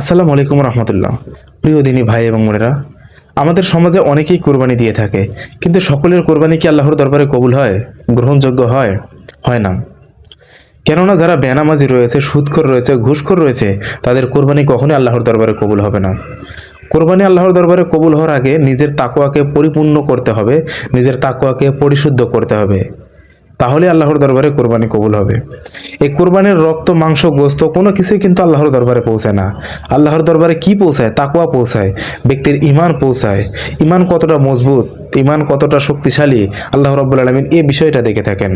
আসসালামু আলাইকুম রহমতুল্লাহ। প্রিয় দিনী ভাই এবং বোনেরা, আমাদের সমাজে অনেকেই কোরবানি দিয়ে থাকে, কিন্তু সকলের কোরবানি কি আল্লাহর দরবারে কবুল হয়, গ্রহণযোগ্য হয় হয় না। কেননা যারা বেনামাজি রয়েছে, সুদখোর রয়েছে, ঘুষখোর রয়েছে, তাদের কোরবানি কখনোই আল্লাহর দরবারে কবুল হবে না। কোরবানি আল্লাহর দরবারে কবুল হওয়ার আগে নিজের তাকোয়াকে পরিপূর্ণ করতে হবে, নিজের তাকোয়াকে পরিশুদ্ধ করতে হবে। তাহলে আল্লাহর দরবারে কোরবানি কবুল হবে। এই কোরবানির রক্ত, মাংস, গোস্ত কোনো কিছুই কিন্তু আল্লাহর দরবারে পৌঁছায় না। আল্লাহর দরবারে কি পৌঁছায়? তাকুয়া পৌঁছায়, ব্যক্তির ইমান পৌঁছায়। ইমান কতটা মজবুত ইমান কতটা শক্তিশালী, আল্লাহ রব্বুল আলমিন এই বিষয়টা দেখে থাকেন।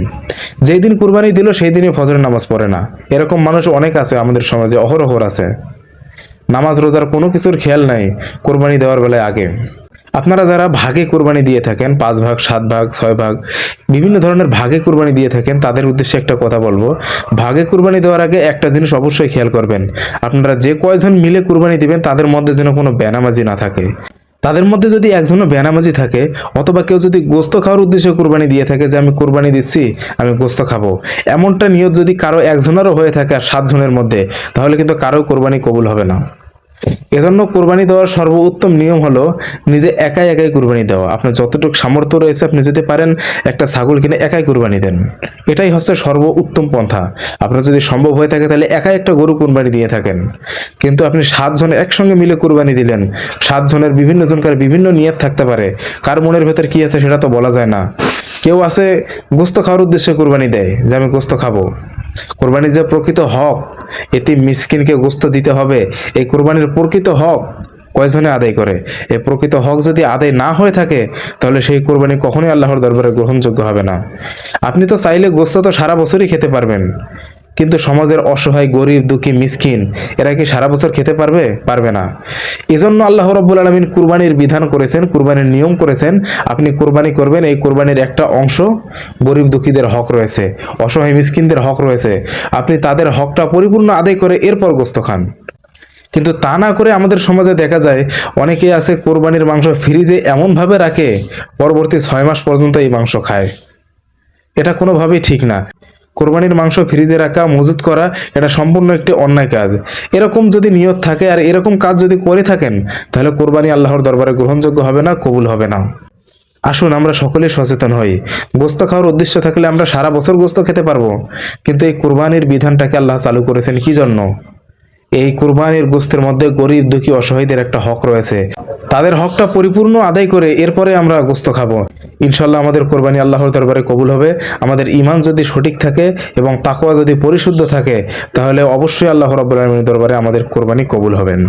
যেই দিন কুরবানি দিল সেই দিনই ফজরের নামাজ পড়ে না। এরকম মানুষ অনেক আছে, আমাদের সমাজে অহরহর আছে। নামাজ, রোজার কোনো কিছুর খেয়াল নাই, কোরবানি দেওয়ার বেলায় আগে। আপনারা যারা ভাগে কোরবানি দিয়ে থাকেন, পাঁচ ভাগ, সাত ভাগ, ছয় ভাগ, বিভিন্ন ধরনের ভাগে কোরবানি দিয়ে থাকেন, তাদের উদ্দেশ্যে একটা কথা বলব। ভাগে কোরবানি দেওয়ার আগে একটা জিনিস অবশ্যই খেয়াল করবেন। আপনারা যে কয়জন মিলে কোরবানি দিবেন, তাদের মধ্যে যেন কোনো বেনামাজি না থাকে। তাদের মধ্যে যদি একজনও বেনামাজি থাকে, অথবা কেউ যদি গোস্ত খাওয়ার উদ্দেশ্যে কোরবানি দিয়ে থাকে যে, আমি কোরবানি দিচ্ছি, আমি গোস্ত খাব। এমনটা নিয়ত যদি কারও একজনেরও হয়ে থাকে আর সাতজনের মধ্যে, তাহলে কিন্তু কারও কোরবানি কবুল হবে না। এজন্য কোরবানি দেওয়ার সর্বোত্তম নিয়ম হলো নিজে একাই একাই কোরবানি দেওয়া। আপনার যতটুকু সামর্থ্য রয়েছে আপনি যদি পারেন একটা ছাগল কিনে একাই কোরবানি দেন। এটাই হচ্ছে সর্ব উত্তম পন্থা। আপনার যদি সম্ভব হয়ে থাকে তাহলে একাই একটা গরু কোরবানি দিয়ে থাকেন। কিন্তু আপনি সাতজন একসঙ্গে মিলে কোরবানি দিলেন, সাতজনের বিভিন্ন জনকার বিভিন্ন নিয়ত থাকতে পারে। কার মনের ভেতর কি আছে সেটা তো বলা যায় না। কেউ আছে গোস্ত খাওয়ার উদ্দেশ্যে কোরবানি দেয় যে আমি গোস্ত খাব। কোরবানির যে প্রকৃত হক, এটি মিসকিনকে গোস্ত দিতে হবে। এই কোরবানির প্রকৃত হক কয়জনে আদায় করে? এ প্রকৃত হক যদি আদায় না হয়ে থাকে, তাহলে সেই কোরবানি কখনই আল্লাহর দরবারে গ্রহণযোগ্য হবে না। আপনি তো চাইলে গোস্ত তো সারা বছরই খেতে পারবেন। কিন্তু সমাজের অসহায়, গরিব, দুঃখী, মিসকিন, এরা কি সারা বছর খেতে পারবে? পারবে না। এজন্য আল্লাহ রব্বুল আলমিন কুরবানির বিধান করেছেন, কুরবানির নিয়ম করেছেন। আপনি কুরবানি করবেন, এই কুরবানির একটা অংশ গরিব, দুঃখীদের হক রয়েছে, অসহায়, মিসকিনদের হক রয়েছে। আপনি তাদের হকটা পরিপূর্ণ আদায় করে এরপর গোস্ত খান। কিন্তু তা না করে আমাদের সমাজে দেখা যায়, অনেকে আছে কোরবানির মাংস ফ্রিজে এমনভাবে রাখে, পরবর্তী ছয় মাস পর্যন্ত এই মাংস খায়। এটা কোনোভাবেই ঠিক না। কোরবানির মাংস ফ্রিজে রাখা, মজুত করা, এটা সম্পূর্ণ একটি অন্যায় কাজ। এরকম যদি নিয়ত থাকে আর এরকম কাজ যদি করে থাকেন, তাহলে কোরবানি আল্লাহর দরবারে গ্রহণযোগ্য হবে না, কবুল হবে না। আসুন, আমরা সকলে সচেতন হই। গোস্ত খাওয়ার উদ্দেশ্য থাকলে আমরা সারা বছর গোস্ত খেতে পারব। কিন্তু এই কোরবানির বিধানটাকে আল্লাহ চালু করেছেন কি জন্য? এই কুরবানির গোস্তের মধ্যে গরিব, দুঃখী, অসহায়দের একটা হক রয়েছে। তাদের হকটা পরিপূর্ণ আদায় করে এরপরে আমরা গোস্ত খাব। ইনশাল্লাহ আমাদের কোরবানি আল্লাহর দরবারে কবুল হবে। আমাদের ইমান যদি সঠিক থাকে এবং তাকোয়া যদি পরিশুদ্ধ থাকে, তাহলে অবশ্যই আল্লাহ রব্বুল আলমীর দরবারে আমাদের কোরবানি কবুল হবেন।